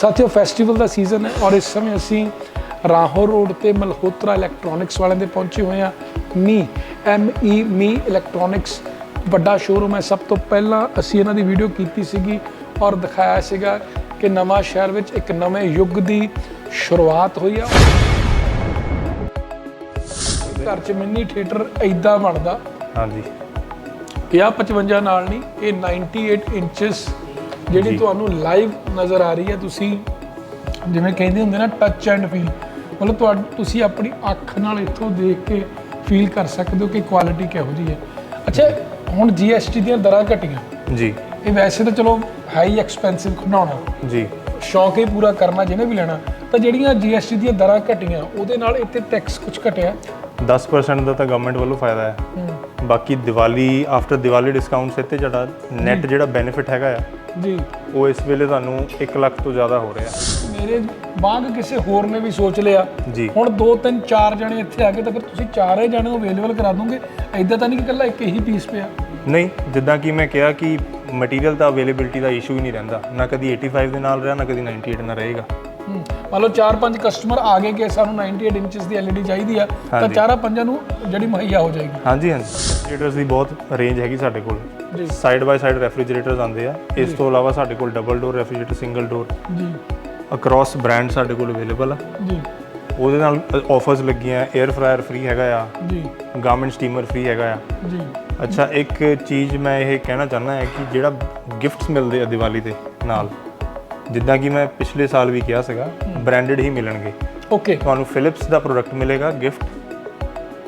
ਸਾਥੀਓ ਫੈਸਟੀਵਲ ਦਾ ਸੀਜ਼ਨ ਹੈ ਔਰ ਇਸ ਸਮੇਂ ਅਸੀਂ ਰਾਹੋਂ ਰੋਡ ਤੇ ਮਲਹੋਤਰਾ ਇਲੈਕਟ੍ਰੋਨਿਕਸ ਵਾਲਿਆਂ ਦੇ ਪਹੁੰਚੇ ਹੋਏ ਹਾਂ। Mi M E Mi electronics ਵੱਡਾ ਸ਼ੋਰੂਮ ਹੈ। ਸਭ ਤੋਂ ਪਹਿਲਾਂ ਅਸੀਂ ਇਹਨਾਂ ਦੀ ਵੀਡੀਓ ਕੀਤੀ ਸੀਗੀ ਔਰ ਦਿਖਾਇਆ ਸੀਗਾ ਕਿ ਨਵਾਂ ਸ਼ਹਿਰ ਵਿੱਚ ਇੱਕ ਨਵੇਂ ਯੁੱਗ ਦੀ ਸ਼ੁਰੂਆਤ ਹੋਈ ਆ। ਘਰ 'ਚ ਮਿੰਨੀ ਥੀਏਟਰ ਐਦਾਂ ਬਣਦਾ। ਹਾਂਜੀ। ਇਹ ਆ 55 ਨਾਲ ਨਹੀਂ ਇਹ 98 ਇੰਚਸ ਜਿਹੜੀ ਜੀ। ਤੁਹਾਨੂੰ ਲਾਈਵ ਨਜ਼ਰ ਆ ਰਹੀ ਹੈ ਤੁਸੀਂ ਜਿਵੇਂ ਕਹਿੰਦੇ ਹੁੰਦੇ ਨਾ ਟੱਚ ਐਂਡ ਫੀਲ ਮਤਲਬ ਤੁਹਾਡ ਤੁਸੀਂ ਆਪਣੀ ਅੱਖ ਨਾਲ ਇੱਥੋਂ ਦੇਖ ਕੇ ਫੀਲ ਕਰ ਸਕਦੇ ਹੋ ਕਿ ਕੁਆਲਿਟੀ ਕਿਹੋ ਜਿਹੀ ਹੈ। ਅੱਛਾ ਹੁਣ GST ਦੀਆਂ ਦਰਾਂ ਘਟੀਆਂ। ਜੀ। ਇਹ ਵੈਸੇ ਤਾਂ ਚਲੋ ਹਾਈ ਐਕਸਪੈਂਸਿਵ ਖਡਾਉਣਾ ਜੀ। ਸ਼ੌਂਕ ਹੀ ਪੂਰਾ ਕਰਨਾ ਜਿਹਨੇ ਵੀ ਲੈਣਾ। ਤਾਂ ਜਿਹੜੀਆਂ GST ਦੀਆਂ ਦਰਾਂ ਘਟੀਆਂ ਉਹਦੇ ਨਾਲ ਇੱਥੇ ਟੈਕਸ ਕੁਝ ਘਟਿਆ? 10% ਦਾ ਤਾਂ ਗਵਰਨਮੈਂਟ ਵੱਲੋਂ ਫਾਇਦਾ ਹੈ। ਬਾਕੀ ਦੀਵਾਲੀ ਆਫਟਰ ਦੀਵਾਲੀ ਡਿਸਕਾਊਂਟਸ ਇੱਥੇ ਜਿਹੜਾ ਨੈਟ ਜਿਹੜਾ ਬੈਨੀਫਿਟ ਹੈਗਾ ਆ ਜੀ। ਉਹ ਇਸ ਵੇਲੇ ਤੁਹਾਨੂੰ 1 ਲੱਖ ਤੋਂ ਜ਼ਿਆਦਾ ਹੋ ਰਿਹਾ। ਮੇਰੇ ਬਾਗ ਕਿਸੇ ਹੋਰ ਨੇ ਵੀ ਸੋਚ ਲਿਆ। ਜੀ। ਹੁਣ 2 3 4 ਜਣੇ ਇੱਥੇ ਆ ਗਏ ਤਾਂ ਫਿਰ ਤੁਸੀਂ ਚਾਰੇ ਜਣੇ ਅਵੇਲੇਬਲ ਕਰਾ ਦੋਗੇ। ਐਦਾਂ ਤਾਂ ਨਹੀਂ ਕਿ ਇਕੱਲਾ ਇੱਕ ਹੀ ਪੀਸ ਪਿਆ। ਨਹੀਂ ਜਿੱਦਾਂ ਕਿ ਮੈਂ ਕਿਹਾ ਕਿ ਮਟੀਰੀਅਲ ਦਾ ਅਵੇਲੇਬਿਲਿਟੀ ਦਾ ਇਸ਼ੂ ਹੀ ਨਹੀਂ ਰਹਿੰਦਾ। ਨਾ ਕਦੀ 85 ਦੇ ਨਾਲ ਰਿਹਾ ਨਾ ਕਦੀ 98 ਨਾਲ ਰਹੇਗਾ। ਮੰਨ ਲਓ 4-5 ਕਸਟਮਰ ਆ ਗਏ ਕਿ ਸਾਨੂੰ 98 ਇੰਚਸ ਦੀ LED ਚਾਹੀਦੀ ਆ ਤਾਂ ਹਾਂਜੀ। ਚਾਰਾਂ ਪੰਜਾਂ ਨੂੰ ਜਿਹੜੀ ਮੁਹੱਈਆ ਹੋ ਜਾਏਗੀ। ਹਾਂਜੀ ਹਾਂਜੀ। ਰੈਫਰੀਜਰੇਟਰਸ ਦੀ ਬਹੁਤ ਰੇਂਜ ਹੈਗੀ ਸਾਡੇ ਕੋਲ। ਜੀ। ਸਾਈਡ ਬਾਈ ਸਾਈਡ ਰੈਫਰੀਜਰੇਟਰਸ ਆਉਂਦੇ ਆ। ਇਸ ਤੋਂ ਇਲਾਵਾ ਸਾਡੇ ਕੋਲ double door refrigerator single door ji. Across brand ਸਾਡੇ ਕੋਲ ਅਵੇਲੇਬਲ ਆ। ਜੀ। ਉਹਦੇ ਨਾਲ ਆਫਰਸ ਲੱਗੀਆਂ 에ਅਰ ਫਰਾਇਰ ਫ੍ਰੀ ਹੈਗਾ ਆ। ਜੀ। ਗਾਰਮੈਂਟ ਸਟੀਮਰ ਫ੍ਰੀ ਹੈਗਾ ਆ। ਜੀ। ਅੱਛਾ ਇੱਕ ਚੀਜ਼ ਮੈਂ ਇਹ ਕਹਿਣਾ ਚਾਹੁੰਦਾ ਹੈ ਕਿ ਜਿਹੜਾ ਗਿਫਟਸ ਮਿਲਦੇ ਆ ਦੀਵਾਲੀ ਦੇ ਨਾਲ ਜਿੱਦਾਂ ਕਿ ਮੈਂ ਪਿਛਲੇ ਸਾਲ ਵੀ ਕਿਹਾ ਸੀਗਾ ਬ੍ਰਾਂਡਡ ਹੀ ਮਿਲਣਗੇ। ਓਕੇ ਤੁਹਾਨੂੰ ਫਿਲਿਪਸ ਦਾ ਪ੍ਰੋਡਕਟ ਮਿਲੇਗਾ ਗਿਫਟ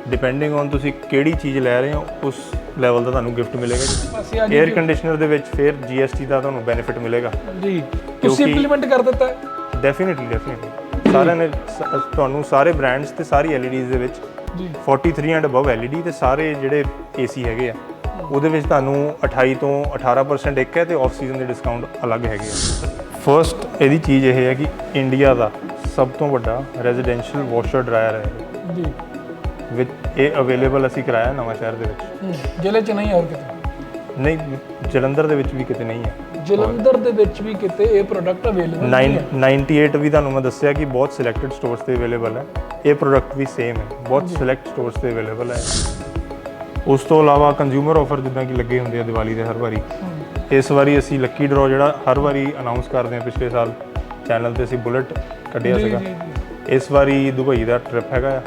ਡਿਪੈਂਡਿੰਗ ਔਨ ਤੁਸੀਂ ਕਿਹੜੀ ਚੀਜ਼ ਲੈ ਰਹੇ ਹੋ ਉਸ ਲੈਵਲ ਦਾ ਤੁਹਾਨੂੰ ਗਿਫਟ ਮਿਲੇਗਾ ਅਸੀਂ ਅੱਜ 에ਅਰ ਕੰਡੀਸ਼ਨਰ ਦੇ ਵਿੱਚ ਫਿਰ GST ਦਾ ਤੁਹਾਨੂੰ ਬੈਨੀਫਿਟ ਮਿਲੇਗਾ। ਜੀ। ਤੁਸੀਂ ਇੰਪਲੀਮੈਂਟ ਕਰ ਦਿੱਤਾ ਹੈ। ਡੈਫੀਨਿਟਲੀ ਡੈਫੀਨਿਟਲੀ ਸਾਰਿਆਂ ਨੇ ਤੁਹਾਨੂੰ ਸਾਰੇ ਬ੍ਰਾਂਡਸ ਤੇ ਸਾਰੀ LEDs ਦੇ ਵਿੱਚ ਜੀ। 43 ਐਂਡ ਅਬਵ LED ਤੇ ਸਾਰੇ ਜਿਹੜੇ AC ਹੈਗੇ ਆ ਉਹਦੇ ਵਿੱਚ ਤੁਹਾਨੂੰ 28 ਤੋਂ 18% ਇੱਕ ਹੈ ਤੇ ਆਫ ਸੀਜ਼ਨ ਦੇ ਡਿਸਕਾਊਂਟ ਅਲੱਗ ਹੈਗੇ ਆ। ਫਰਸਟ ਇਹਦੀ ਚੀਜ਼ ਇਹ ਹੈ ਕਿ ਇੰਡੀਆ ਦਾ ਸਭ ਤੋਂ ਵੱਡਾ ਰੈਜ਼ੀਡੈਂਸ਼ੀਅਲ ਵਾਸ਼ਰ ਡਰਾਇਰ ਹੈ ਜੀ। ਵਿੱਚ ਇਹ ਅਵੇਲੇਬਲ ਅਸੀਂ ਕਰਾਇਆ ਨਵਾਂ ਸ਼ਹਿਰ ਦੇ ਵਿੱਚ। ਜ਼ਿਲ੍ਹੇ 'ਚ ਨਹੀਂ ਹੋਰ ਕਿਤੇ? ਨਹੀਂ ਜਲੰਧਰ ਦੇ ਵਿੱਚ ਵੀ ਕਿਤੇ ਨਹੀਂ ਹੈ। ਜਲੰਧਰ ਦੇ ਵਿੱਚ ਵੀ ਕਿਤੇ ਇਹ ਪ੍ਰੋਡਕਟ ਅਵੇਲੇਬਲ ਨਹੀਂ ਹੈ? 98 ਵੀ ਤੁਹਾਨੂੰ ਮੈਂ ਦੱਸਿਆ ਕਿ ਬਹੁਤ ਸਿਲੈਕਟਡ ਸਟੋਰਸ ਤੇ ਅਵੇਲੇਬਲ ਹੈ। ਇਹ ਪ੍ਰੋਡਕਟ ਵੀ ਸੇਮ ਹੈ। ਬਹੁਤ ਸਿਲੈਕਟ ਸਟੋਰਸ ਤੇ ਅਵੇਲੇਬਲ ਹੈ। ਉਸ ਤੋਂ ਇਲਾਵਾ ਕੰਜ਼ਿਊਮਰ ਆਫਰ ਜਿੱਦਾਂ ਕਿ ਲੱਗੇ ਹੁੰਦੇ ਆ ਦੀਵਾਲੀ ਦੇ ਹਰ ਵਾਰੀ। ਇਸ ਵਾਰੀ ਅਸੀਂ ਲੱਕੀ ਡਰਾਅ ਜਿਹੜਾ ਹਰ ਵਾਰੀ ਅਨਾਉਂਸ ਕਰਦੇ ਹਾਂ ਪਿਛਲੇ ਸਾਲ ਚੈਨਲ ਤੇ ਅਸੀਂ ਬੁਲਟ ਕੱਢਿਆ ਸੀਗਾ। ਇਸ ਵਾਰੀ ਦੁਬਈ ਦਾ ਟ੍ਰਿਪ ਹੈਗਾ ਆ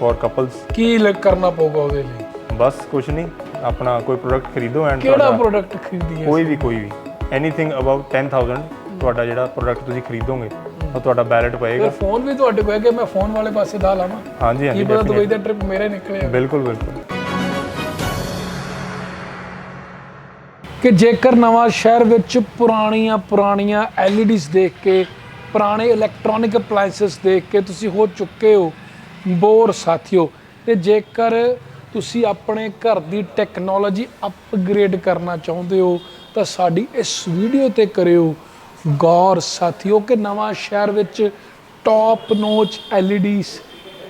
ਫॉर ਕਪਲਸ ਕੀ ਲ- ਕਰਨਾ ਪਊਗਾ ਉਹਦੇ ਲਈ? ਬਸ ਕੁਝ ਨਹੀਂ ਆਪਣਾ ਕੋਈ ਪ੍ਰੋਡਕਟ ਖਰੀਦੋ ਐਂਡ ਕਿਹੜਾ ਪ੍ਰੋਡਕਟ ਖਰੀਦੀਏ ਕੋਈ ਵੀ ਕੋਈ ਵੀ। ਐਨੀਥਿੰਗ ਅਬਵ 10000 ਤੁਹਾਡਾ ਜਿਹੜਾ ਪ੍ਰੋਡਕਟ ਤੁਸੀਂ ਖਰੀਦੋਗੇ ਉਹ ਤੁਹਾਡਾ ਬੈਲਟ ਪਏਗਾ। ਫੋਨ ਵੀ ਤੁਹਾਡੇ ਕੋਲ ਹੈ ਕਿ ਮੈਂ ਫੋਨ ਵਾਲੇ ਪਾਸੇ ਦਾ ਲਾਵਾਂ। ਹਾਂਜੀ ਕੀ ਹਾਂਜੀ ਪਤਾ ਦੁਬਈ। ਦਾ ਟ੍ਰਿਪ ਮੇਰੇ ਨਿਕਲੇ ਬਿਲਕੁਲ ਬਿਲਕੁਲ। ਕਿ ਜੇਕਰ ਨਵਾਂ ਸ਼ਹਿਰ ਵਿੱਚ ਪੁਰਾਣੀਆਂ ਪੁਰਾਣੀਆਂ LEDs ਦੇਖ ਕੇ, ਪੁਰਾਣੇ ਇਲੈਕਟ੍ਰੋਨਿਕ ਅਪਲਾਈਐਂਸਸ ਦੇਖ ਕੇ ਤੁਸੀਂ ਹੋ ਚੁੱਕੇ ਹੋ, ਬੋਰ ਸਾਥੀਓ, ਤੇ ਜੇਕਰ ਤੁਸੀਂ ਆਪਣੇ ਘਰ ਦੀ ਟੈਕਨੋਲੋਜੀ ਅਪਗ੍ਰੇਡ ਕਰਨਾ ਚਾਹੁੰਦੇ ਹੋ, ਤਾਂ ਸਾਡੀ ਇਸ ਵੀਡੀਓ ਤੇ ਕਰਿਓ। ਗੌਰ ਸਾਥੀਓ ਕਿ ਨਵਾਂ ਸ਼ਹਿਰ ਵਿੱਚ top notch LEDs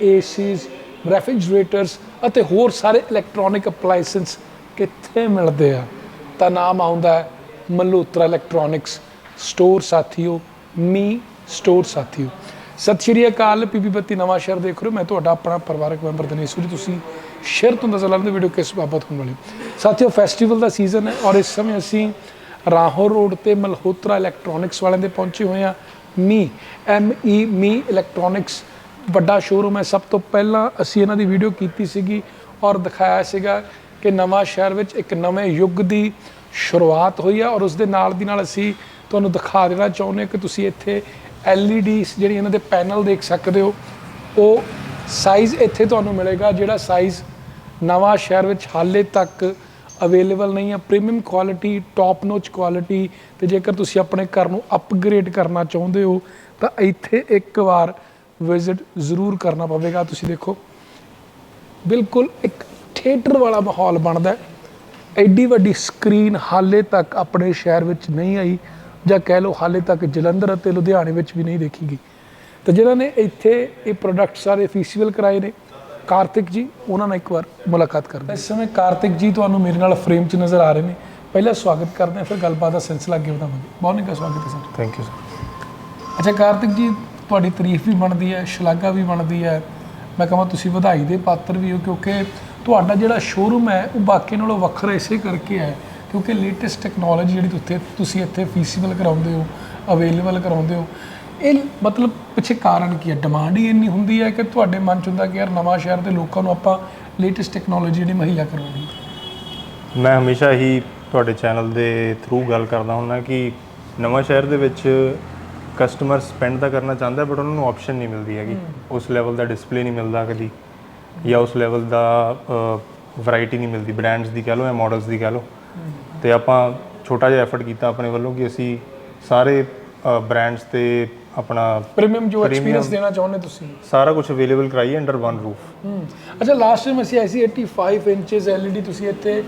ACs refrigerators ਅਤੇ ਹੋਰ ਸਾਰੇ ਇਲੈਕਟ੍ਰੋਨਿਕ ਅਪਲਾਈਐਂਸਸ ਕਿੱਥੇ ਮਿਲਦੇ ਆ? ਤਾਂ ਨਾਮ ਆਉਂਦਾ ਹੈ ਮਲਹੋਤਰਾ ਇਲੈਕਟ੍ਰੋਨਿਕਸ। ਸਟੋਰ ਸਾਥੀਓ, ਮੀ ਸਟੋਰ ਸਾਥੀਓ। ਸਤਿ ਸ਼੍ਰੀ ਅਕਾਲ ਪੀਪੀ ਬੱਤੀ ਨਵਾਂ ਸ਼ਹਿਰ ਦੇਖ ਰਹੇ ਹੋ। ਮੈਂ ਤੁਹਾਡਾ ਆਪਣਾ ਪਰਿਵਾਰਕ ਮੈਂਬਰ ਦਿਨੇਸ਼ ਸੂਰੀ। ਤੁਸੀਂ ਸ਼ੇਅਰ ਤੋਂ ਦੱਸ ਅੰਦਾਜ਼ਾ ਲਾਉਂਦੇ ਵੀਡੀਓ ਕਿਸ ਬਾਬਤ ਹੋਣ ਵਾਲੀ। ਸਾਥੀਓ ਫੈਸਟੀਵਲ ਦਾ ਸੀਜ਼ਨ ਹੈ ਔਰ ਇਸ ਸਮੇਂ ਅਸੀਂ ਰਾਹੋਂ ਰੋਡ ਤੇ ਮਲਹੋਤਰਾ ਇਲੈਕਟ੍ਰੋਨਿਕਸ ਵਾਲਿਆਂ ਦੇ ਪਹੁੰਚੇ ਹੋਏ ਹਾਂ। Mi M E Mi electronics. ਵੱਡਾ ਸ਼ੋਰੂਮ ਹੈ। ਸਭ ਤੋਂ ਪਹਿਲਾਂ ਅਸੀਂ ਇਹਨਾਂ ਦੀ ਵੀਡੀਓ ਕੀਤੀ ਸੀਗੀ ਔਰ ਦਿਖਾਇਆ ਸੀਗਾ ਕਿ ਨਵਾਂ ਸ਼ਹਿਰ ਵਿੱਚ ਇੱਕ ਨਵੇਂ ਯੁੱਗ ਦੀ ਸ਼ੁਰੂਆਤ ਹੋਈ ਹੈ ਔਰ ਉਸ ਦੇ ਨਾਲ ਦੀ ਨਾਲ ਅਸੀਂ ਤੁਹਾਨੂੰ ਦਿਖਾ ਦੇਣਾ ਚਾਹੁੰਦੇ ਕਿ ਤੁਸੀਂ ਇੱਥੇ LEDs ਜਿਹੜੀ ਇਹਨਾਂ ਦੇ ਪੈਨਲ ਦੇਖ ਸਕਦੇ ਹੋ, ਉਹ ਸਾਈਜ਼ ਇੱਥੇ ਤੁਹਾਨੂੰ ਮਿਲੇਗਾ ਜਿਹੜਾ ਸਾਈਜ਼ ਨਵਾਂ ਸ਼ਹਿਰ ਵਿੱਚ ਹਾਲੇ ਤੱਕ ਅਵੇਲੇਬਲ ਨਹੀਂ ਹੈ premium quality top notch quality ਤੇ ਜੇਕਰ ਤੁਸੀਂ ਆਪਣੇ ਘਰ ਨੂੰ ਅਪਗ੍ਰੇਡ ਕਰਨਾ ਚਾਹੁੰਦੇ ਹੋ, ਤਾਂ ਇੱਥੇ ਇੱਕ ਵਾਰ ਵਿਜ਼ਿਟ ਜ਼ਰੂਰ ਕਰਨਾ ਪਵੇਗਾ। ਤੁਸੀਂ ਦੇਖੋ, ਬਿਲਕੁਲ ਇੱਕ ਥੀਏਟਰ ਵਾਲਾ ਮਾਹੌਲ ਬਣਦਾ ਐਡੀ ਵੱਡੀ ਸਕਰੀਨ ਹਾਲੇ ਤੱਕ ਆਪਣੇ ਸ਼ਹਿਰ ਵਿੱਚ ਨਹੀਂ ਆਈ ਜਾਂ ਕਹਿ ਲਓ ਹਾਲੇ ਤੱਕ ਜਲੰਧਰ ਅਤੇ ਲੁਧਿਆਣੇ ਵਿੱਚ ਵੀ ਨਹੀਂ ਦੇਖੀ ਗਈ। ਤਾਂ ਜਿਨ੍ਹਾਂ ਨੇ ਇੱਥੇ ਇਹ ਪ੍ਰੋਡਕਟ ਸਾਰੇ ਫੀਸੀਬਲ ਕਰਾਏ ਨੇ ਕਾਰਤਿਕ ਜੀ ਉਹਨਾਂ ਨਾਲ ਇੱਕ ਵਾਰ ਮੁਲਾਕਾਤ ਕਰਦੇ। ਇਸ ਸਮੇਂ ਕਾਰਤਿਕ ਜੀ ਤੁਹਾਨੂੰ ਮੇਰੇ ਨਾਲ ਫਰੇਮ 'ਚ ਨਜ਼ਰ ਆ ਰਹੇ ਨੇ। ਪਹਿਲਾਂ ਸਵਾਗਤ ਕਰਦੇ ਹਾਂ ਫਿਰ ਗੱਲਬਾਤ ਦਾ ਸਿਲਸਿਲਾ ਅੱਗੇ ਵਧਾਵਾਂਗੇ। ਬਹੁਤ ਨਿੱਘਾ ਸਵਾਗਤ ਹੈ ਸਰ। ਥੈਂਕ ਯੂ ਸਰ ਅੱਛਾ ਕਾਰਤਿਕ ਜੀ ਤੁਹਾਡੀ ਤਾਰੀਫ ਵੀ ਬਣਦੀ ਹੈ ਸ਼ਲਾਘਾ ਵੀ ਬਣਦੀ ਹੈ। ਮੈਂ ਕਹਾਂ ਤੁਸੀਂ ਵਧਾਈ ਦੇ ਪਾਤਰ ਵੀ ਹੋ ਕਿਉਂਕਿ ਤੁਹਾਡਾ ਜਿਹੜਾ ਸ਼ੋਰੂਮ ਹੈ ਉਹ ਬਾਕੀ ਨਾਲੋਂ ਵੱਖਰਾ ਇਸੇ ਕਰਕੇ ਹੈ ਕਿਉਂਕਿ ਲੇਟੈਸਟ ਟੈਕਨੋਲੋਜੀ ਜਿਹੜੀ ਤੁਸੀਂ ਤੁਸੀਂ ਇੱਥੇ ਫੀਸੀਬਲ ਕਰਾਉਂਦੇ ਹੋ ਅਵੇਲੇਬਲ ਕਰਾਉਂਦੇ ਹੋ ਇਹ ਮਤਲਬ ਪਿੱਛੇ ਕਾਰਨ ਕੀ ਹੈ? ਡਿਮਾਂਡ ਹੀ ਇੰਨੀ ਹੁੰਦੀ ਹੈ ਕਿ ਤੁਹਾਡੇ ਮਨ ਚ ਹੁੰਦਾ ਕਿ ਯਾਰ ਨਵਾਂ ਸ਼ਹਿਰ ਦੇ ਲੋਕਾਂ ਨੂੰ ਆਪਾਂ ਲੇਟੈਸਟ ਟੈਕਨੋਲੋਜੀ ਜਿਹੜੀ ਮੁਹੱਈਆ ਕਰਵਾਉਣੀ ਮੈਂ ਹਮੇਸ਼ਾ ਹੀ ਤੁਹਾਡੇ ਚੈਨਲ ਦੇ ਥਰੂ ਗੱਲ ਕਰਦਾ ਹੁੰਦਾ ਕਿ ਨਵਾਂ ਸ਼ਹਿਰ ਦੇ ਵਿੱਚ ਕਸਟਮਰ ਸਪੈਂਡ ਤਾਂ ਕਰਨਾ ਚਾਹੁੰਦਾ ਬਟ ਉਹਨਾਂ ਨੂੰ ਆਪਸ਼ਨ ਨਹੀਂ ਮਿਲਦੀ ਹੈਗੀ। ਉਸ ਲੈਵਲ ਦਾ ਡਿਸਪਲੇ ਨਹੀਂ ਮਿਲਦਾ ਕਦੀ। ਜਾਂ ਉਸ ਲੈਵਲ ਦਾ ਵੈਰਾਈਟੀ ਨਹੀਂ ਮਿਲਦੀ ਬ੍ਰਾਂਡਸ ਦੀ ਕਹਿ ਲਓ ਜਾਂ ਮਾਡਲਸ ਦੀ ਕਹਿ ਲਓ। ਤੇ ਆਪਾਂ ਛੋਟਾ ਜਿਹਾ ਐਫਰਟ ਕੀਤਾ ਆਪਣੇ ਵੱਲੋਂ ਕਿ ਅਸੀਂ ਸਾਰੇ ਬ੍ਰਾਂਡਸ ਤੇ ਆਪਣਾ ਪ੍ਰੀਮੀਅਮ ਜੋ ਐਕਸਪੀਰੀਅੰਸ ਦੇਣਾ ਚਾਹੁੰਦੇ ਤੁਸੀਂ? ਸਾਰਾ ਕੁਝ ਅਵੇਲੇਬਲ ਕਰਾਈਏ ਅੰਡਰ ਵਨ ਰੂਫ ਹਮ, ਅੱਛਾ ਲਾਸਟ ਟਾਈਮ ਅਸੀਂ ਆਈ ਸੀ 85 ਇੰਚਸ LED ਤੁਸੀਂ ਇੱਥੇ.